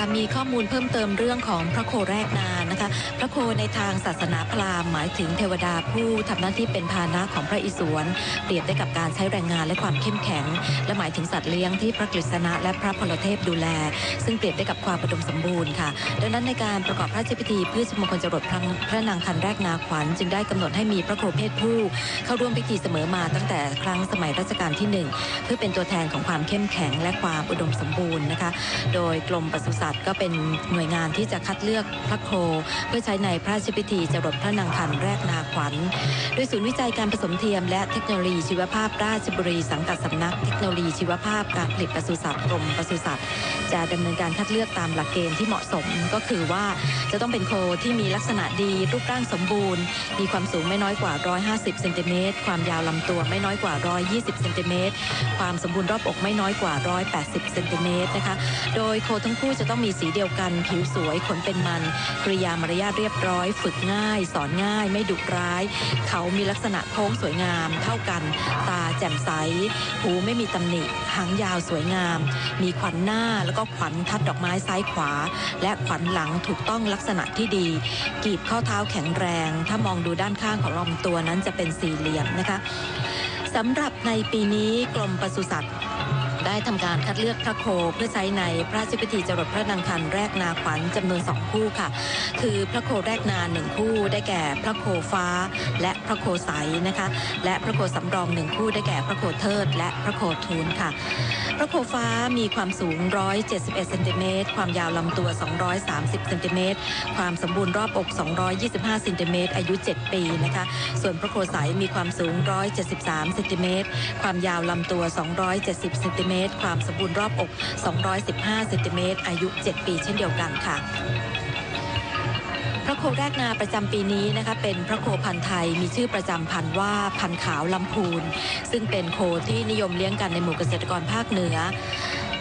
ค่ะมีข้อมูลเพิ่มเติมเรื่องของพระโคแรกนานนะคะ พระโคในทางศาสนาพราหมณ์หมายถึงเทวดาผู้ทำหน้าที่เป็นพาหนะของพระอิศวรเปรียบได้กับการใช้แรงงานและความเข้มแข็ง และหมายถึงสัตว์เลี้ยงที่พระกฤษณะและพระพลเทพดูแล ซึ่งเปรียบได้กับความอุดมสมบูรณ์ค่ะ ดังนั้นในการประกอบพระราชพิธีเพื่อสมงคลจรดพรพระนางคันแรกนาขวัญจึงได้กำหนดให้มีพระโคเพศผู้ เข้าร่วมพิธีเสมอมาตั้งแต่ครั้งสมัยรัชกาลที่หนึ่งเพื่อเป็นตัวแทนของความเข้มแข็งและความอุดมสมบูรณ์นะคะ โดยกรมปศุสัตว์ก็เป็นหน่วยงานที่จะคัดเลือกพระโค เพื่อใช้ในพระราชพิธีจรดพระนางคันแรกนาขวัญ โดยศูนย์วิจัยการผสมเทียม และเทคโนโลยีชีวภาพราชบุรีสังกัดสำนักเทคโนโลยีชีวภาพการผลิตปศุสัตว์กรมปศุสัตว์จะดำเนินการคัดเลือกตามหลักเกณฑ์ที่เหมาะสมก็คือว่าจะต้องเป็นโคที่มีลักษณะดีรูปร่างสมบูรณ์ มีความสูงไม่น้อยกว่า 150 เซนติเมตร ความยาวลำตัวไม่น้อยกว่า 120 เซนติเมตร ความสมบูรณ์รอบอกไม่น้อยกว่า 180 เซนติเมตรนะคะ โดยโคทั้งคู่จะต้องมีสีเดียวกัน ผิวสวยขนเป็นมันกริยามารยาทเรียบร้อย ฝึกง่าย สอนง่าย ไม่ดุร้าย เขามีลักษณะโค้งสวยงามเท่ากัน ตาแจ่มใส หูไม่มีตำหนิหางยาวสวยงาม มีขวัญหน้าแล้วก็ขวัญทัดดอกไม้ซ้ายขวา และขวัญหลังถูกต้องลักษณะที่ดี กีบข้อเท้าแข็งแรง ถ้ามองดูด้านข้างของลำตัวนั้นจะเป็นสี่เหลี่ยมนะคะสำหรับในปีนี้กรมปศุสัตว์ ได้ทำการคัดเลือกพระโคเพื่อใช้ในพระราชพิธีจรดพระนางคันแรกนาขวัญจำนวนสองคู่ค่ะ คือพระโคแรกนาหนึ่งคู่ ได้แก่พระโคฟ้า และพระโคใสนะคะ และพระโคสำรองหนึ่งคู่ ได้แก่พระโคเทิด และพระโคทูลค่ะ พระโคฟ้ามีความสูง 171 เซนติเมตร ความยาวลำตัว 230 เซนติเมตร ความสมบูรณ์รอบอก 225 เซนติเมตร อายุ 7 ปีนะคะ ส่วนพระโคใสมีความสูง 173 เซนติเมตร ความยาวลำตัว 270 เซนติเมตรความสมบูรณ์รอบอก 215เซนติเมตร อายุ 7 ปีเช่นเดียวกันค่ะพระโคแรกนาประจำปีนี้นะคะเป็นพระโคพันธุ์ไทยมีชื่อประจำพันธุ์ว่าพันธุ์ขาวลำพูน ซึ่งเป็นโคที่นิยมเลี้ยงกันในหมู่เกษตรกรภาคเหนือ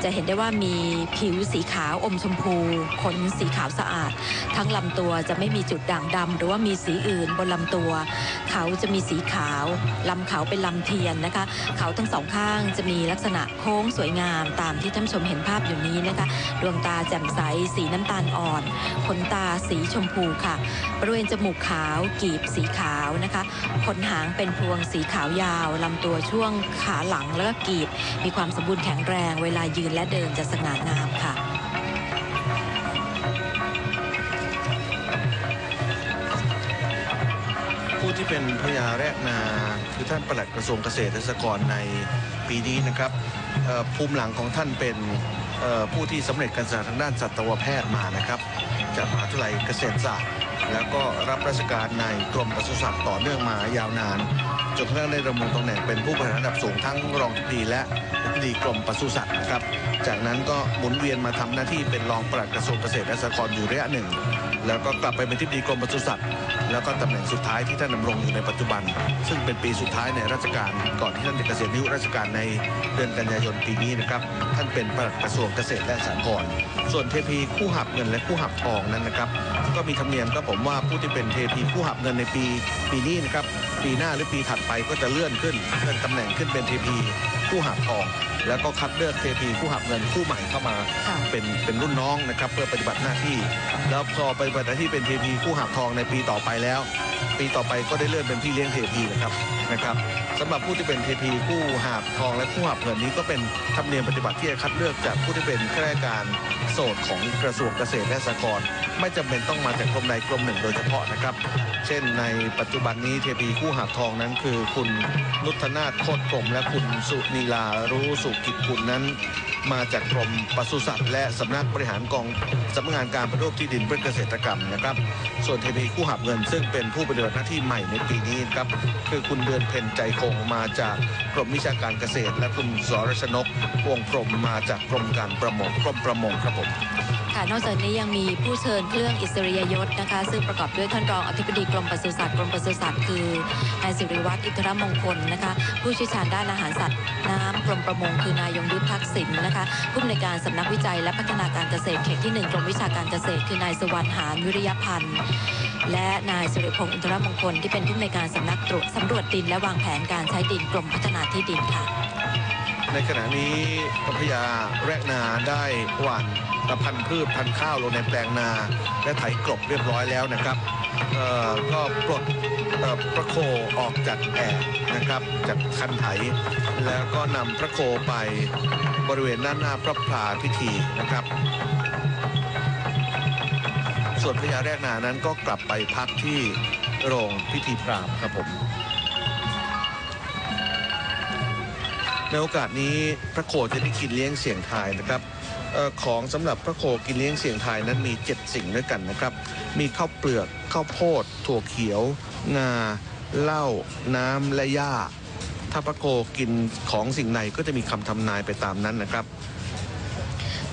จะเห็นได้ว่ามีผิวสีขาวอมชมพูขนสีขาวสะอาด ทั้งลำตัวจะไม่มีจุดด่างดำหรือว่ามีสีอื่นบนลำตัว เขาจะมีสีขาวลำเขาเป็นลำเทียนนะคะ เขาทั้งสองข้างจะมีลักษณะโค้งสวยงามตามที่ท่านชมเห็นภาพอยู่นี้นะคะ ดวงตาแจ่มใสสีน้ำตาลอ่อนขนตาสีชมพูค่ะ บริเวณจมูกขาวกีบสีขาวนะคะขนหางเป็นพวงสีขาวยาวลำตัวช่วงขาหลังแล้วก็กีบ มีความสมบูรณ์แข็งแรงเวลายืนและเดินจะสง่างามค่ะ ผู้ที่เป็นพญาแรกนาคือท่านปลัดกระทรวงเกษตรและสหกรณ์ในปีนี้นะครับภูมิหลังของท่านเป็นผู้ที่สำเร็จการศึกษาทางด้านสัตวแพทย์มานะครับ จากมหาวิทยาลัยเกษตรศาสตร์ แล้วก็รับราชการในกรมปศุสัตว์ต่อเนื่องมายาวนาน จนกระทั่งได้ดำรงตำแหน่งเป็นผู้บริหารระดับสูงทั้งรองทิบดีและอธิบดีกรมปศุสัตว์นะครับ จากนั้นก็หมุนเวียนมาทำหน้าที่เป็นรองปลัดกระทรวงเกษตรและสหกรณ์อยู่ระยะหนึ่ง แล้วก็กลับไปเป็นทิบดีกรมปศุสัตว์แล้วก็ตำแหน่งสุดท้ายที่ท่านดำรงอยู่ในปัจจุบัน ซึ่งเป็นปีสุดท้ายในราชการก่อนที่ท่านจะเกษียณอายุราชการในเดือนกันยายนปีนี้นะครับท่านเป็นปลัดกระทรวงเกษตรและสหกรณ์ส่วนเทพีคู่หับเงินและคู่หับทองนั้นนะครับ ก็มีธรรมเนียมก็ผมว่าผู้ที่เป็นเทพีคู่หับเงินในปีปีนี้นะครับ ปีหน้าหรือปีถัดไปก็จะเลื่อนขึ้นเลื่อนตำแหน่งขึ้นเป็นเทพีคู่หับทอง แล้วก็คัดเลือกเทพีคู่หับเงินคู่ใหม่เข้ามา ค่ะ เป็นเป็นรุ่นน้องนะครับเพื่อปฏิบัติหน้าที่ แล้วพอปฏิบัติหน้าที่เป็นเทพีคู่หับทองในปีต่อไปแล้ว ปีต่อไปก็ได้เลื่อนเป็นพี่เลี้ยงเทพีนะครับนะครับสำหรับผู้ที่เป็นเทพีคู่หาบทองและคู่หาบเงินนี้ก็เป็นธรรมเนียมปฏิบัติที่จะคัดเลือกจากผู้ที่เป็นข้าราชการโสดของกระทรวงเกษตรและสหกรณ์ ไม่จำเป็นต้องมาจากกรมใดกรมหนึ่งโดยเฉพาะนะครับ เช่นในปัจจุบันนี้เทพีคู่หาบทองนั้นคือคุณนุชนาถโคตรกรมและคุณสุนีลารู้สุกิจคุณนั้น มาจากกรมปศุสัตว์และสำนักบริหารกองสำนักงานการปฏิรูปที่ดินเพื่อเกษตรกรรมนะครับ ส่วนเทพีคู่หับเงิน ซึ่งเป็นผู้ปฏิบัติหน้าที่ใหม่ในปีนี้ครับคือคุณเดือนเพ็ญใจคงมาจากกรมวิชาการเกษตร และคุณสรชนกวงพรมมาจากกรมการประมงกรมประมงครับผม ค่ะ นอกจากนี้ยังมีผู้เชิญเครื่องอิสริยยศนะคะ ซึ่งประกอบด้วยท่านรองอธิบดีกรมปศุสัตว์กรมปศุสัตว์คือนายสิริวัฒน์อิทรมงคลนะคะ ผู้ชี่ยวชาญด้านอาหารสัตว์น้ำกรมประมงคือนายยงยุทธทักษิณนะคะผู้อำนวยการสำนักวิจัยและพัฒนาการเกษตรเขตที่หนึ่งกรมวิชาการเกษตร คือนายสุวรรณหานวิริยพันธ์และนายสุริพงศ์อินทรมงคลที่เป็นผู้อำนวยการสำนักตรวจสำรวจดินและวางแผนการใช้ดินกรมพัฒนาที่ดินค่ะ ในขณะนี้พญาแรกนาได้หว่านตะพันธุ์พืชพันธุ์ข้าวลงในแปลงนา และไถกลบเรียบร้อยแล้วนะครับก็ปลดพระโคออกจากแอกนะครับจากคันไถ แล้วก็นำพระโคไปบริเวณด้านหน้าพระพลาพิธีนะครับ ส่วนพญาแรกนานั้นก็กลับไปพักที่โรงพิธีพรามครับผม ในโอกาสนี้พระโคจะได้กินเลี้ยงเสียงทายนะครับออของสำหรับพระโคกินเลี้ยงเสียงทายนั้นมี 7 สิ่งด้วยกันนะครับ มีข้าวเปลือกข้าวโพด ถั่วเขียว งาเหล้าน้ำและหญ้า ถ้าพระโคกินของสิ่งใดก็จะมีคำทำนายไปตามนั้นนะครับ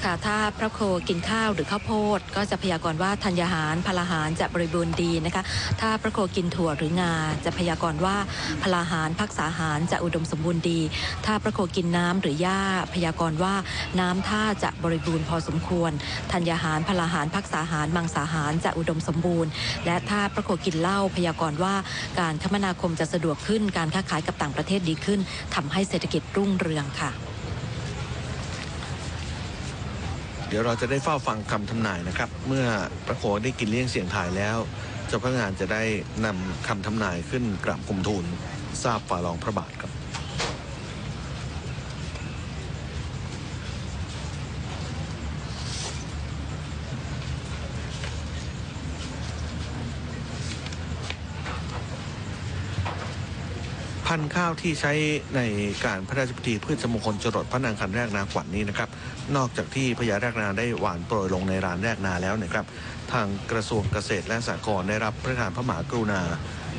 ค่ะ ถ้าพระโคกินข้าวหรือข้าวโพด ก็จะพยากรณ์ว่าธัญญาหารพลาหารจะบริบูรณ์ดีนะคะ ถ้าพระโคกินถั่วหรืองา จะพยากรณ์ว่าพลาหารพักษาหารจะอุดมสมบูรณ์ดี ถ้าพระโคกินน้ำหรือหญ้า พยากรณ์ว่าน้ำท่าจะบริบูรณ์พอสมควร ธัญญาหารพลาหารพักษาหารมังสาหารจะอุดมสมบูรณ์ และถ้าพระโคกินเหล้าพยากรณ์ว่าการคมนาคมจะสะดวกขึ้น การค้าขายกับต่างประเทศดีขึ้นทำให้เศรษฐกิจรุ่งเรืองค่ะ เดี๋ยวเราจะได้เฝ้าฟังคำทำนายนะครับ เมื่อพระโคได้กินเลี้ยงเสียงทายแล้วเจ้าพนักงานจะได้นำคำทำนายขึ้นกราบคุมทูลทราบฝ่าลองพระบาทครับ พันธุ์ข้าวที่ใช้ในการพระราชพิธีพืชมงคลจรดพระนางคันแรกนาขวัญนนี้นะครับ นอกจากที่พญาแรกนาได้หวานโปรยลงในรานแรกนาแล้วนะครับ ทางกระทรวงเกษตรและสหกรณ์ได้รับพระราชทานพระมหากรุณา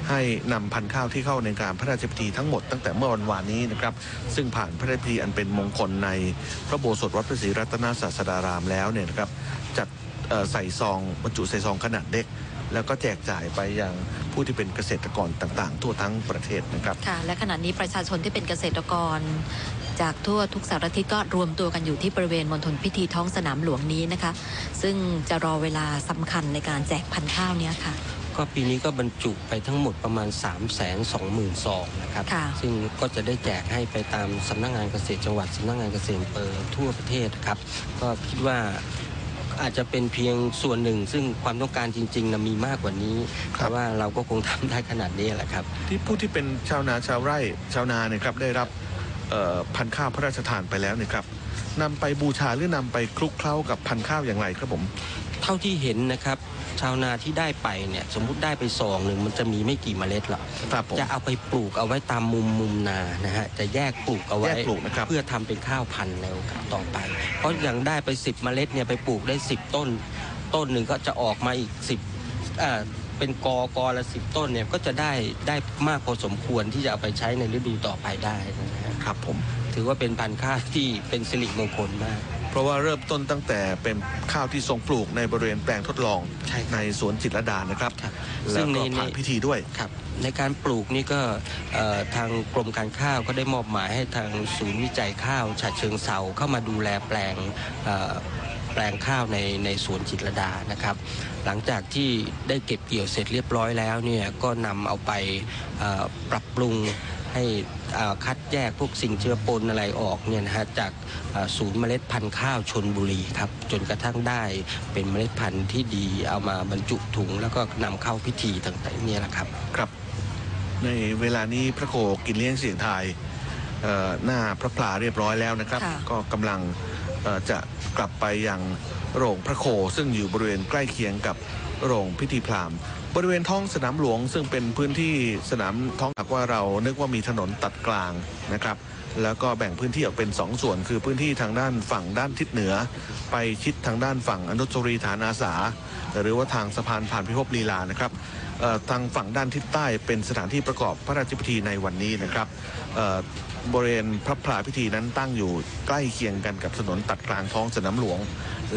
ให้นำพันธุ์ข้าวที่เข้าในการพระราชพิธีทั้งหมดตั้งแต่เมื่อวันวานนี้นะครับ ซึ่งผ่านพระราชพิธีอันเป็นมงคลในพระโบสถวัดพระศรีรัตนศาสดารามแล้วเนี่ยนะครับจัดใส่ซองบรรจุใส่ซองขนาดเล็ก แล้วก็แจกจ่ายไปยังผู้ที่เป็นเกษตรกรต่าง ๆ ทั่วทั้งประเทศนะครับค่ะและขณะนี้ประชาชนที่เป็นเกษตรกร จากทั่วทุกสารทิศก็รวมตัวกันอยู่ที่บริเวณมณฑลพิธีท้องสนามหลวงนี้นะคะ ซึ่งจะรอเวลาสำคัญในการแจกพันธุ์ข้าวเนี้ยค่ะก็ปีนี้ก็บรรจุไปทั้งหมดประมาณ 3 2 0 0 0 0ซองนะครับค่ะซึ่งก็จะได้แจกให้ไปตามสำนักงานเกษตรจังหวัดสำนักงานเกษตรอำเภอทั่วประเทศครับ ก็คิดว่า อาจจะเป็นเพียงส่วนหนึ่ง ซึ่งความต้องการจริงๆนะมีมากกว่านี้ครับแต่ว่าเราก็คงทำได้ขนาดนี้แหละครับ ที่ผู้ที่เป็นชาวนาชาวไร่ชาวนาเนี่ยครับได้รับเอ่อพันธุ์ข้าวพระราชทานไปแล้วเนี่ยครับ นำไปบูชาหรือนำไปคลุกเคล้ากับพันธุ์ข้าวอย่างไรครับผม เท่าที่เห็นนะครับ ชาวนาที่ได้ไปเนี่ยสมมุติได้ไปซองหนึ่งมันจะมีไม่กี่เมล็ดหรอกครับผม จะเอาไปปลูกเอาไว้ตามมุมมุมนานะฮะจะแยกปลูกเอาไว้แยกปลูกนะครับ เพื่อทำเป็นข้าวพันธุ์ในโอกาสต่อไป เพราะอย่างได้ไป 10 เมล็ดเนี่ยไปปลูกได้ 10 ต้น ต้นหนึ่งก็จะออกมาอีก 10อ่า เป็นกอกอละสิบต้นเนี่ยก็จะได้ได้มากพอสมควรที่จะเอาไปใช้ในฤดูต่อไปได้นะฮะครับผม ถือว่าเป็นพันธุ์ข้าวที่เป็นสิริมงคลมาก เพราะว่าเริ่มต้นตั้งแต่เป็นข้าวที่ทรงปลูกในบริเวณแปลงทดลองใช่ครับในสวนจิตรลดานะครับครับแล้ซึ่วงในก็ผ่านในพิธีด้วยครับในการปลูกนี่ก็เอ่อทางกรมการข้าวก็ได้มอบหมายให้ทางศูนย์วิจัยข้าวฉะเชิงเซาเข้ามาดูแลแปลงเอ่อแปลงข้าวในในสวนจิตรลดานะครับ หลังจากที่ได้เก็บเกี่ยวเสร็จเรียบร้อยแล้วเนี่ยก็นำเอาไปเอ่อปรับปรุงให้เอ่อคัดแยกพวกสิ่งเชื้อปนอะไรออกเนี่ยนะฮะจากเอ่อศูนย์เมล็ดพันธุ์ข้าวชนบุรีครับจนกระทั่งได้เป็นเมล็ดพันธุ์ที่ดีเอามาบรรจุถุง แล้วก็นำเข้าพิธีต่างๆเนี่ยแหละครับครับ ในเวลานี้พระโคกินเลี้ยงเสียงทายเอ่อหน้าพระพลาเรียบร้อยแล้วนะครับค่ะก็กำลังเอ่อจะ กลับไปยังโรงพระโค ซึ่งอยู่บริเวณใกล้เคียงกับโรงพิธีพราหมณ์บริเวณท้องสนามหลวง ซึ่งเป็นพื้นที่สนามท้องหากว่าเรานึกว่ามีถนนตัดกลางนะครับ แล้วก็แบ่งพื้นที่ออกเป็นสองส่วน คือพื้นที่ทางด้านฝั่งด้านทิศเหนือ ไปชิดทางด้านฝั่งอนุสรีฐานอาสา หรือว่าทางสะพานผ่านพิภพลีลานะครับทางฝั่งด้านทิศใต้เป็นสถานที่ประกอบพระราชพิธีในวันนี้นะครับบริเวณพระพลาพิธีนั้นตั้งอยู่ใกล้เคียงกันกับถนนตัดกลางท้องสนามหลวง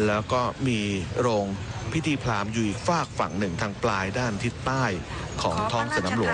แล้วก็มีโรงพิธีพราหมณ์อยู่อีกฝากฝั่งหนึ่งทางปลายด้านทิศใต้ของท้องสนามหลวง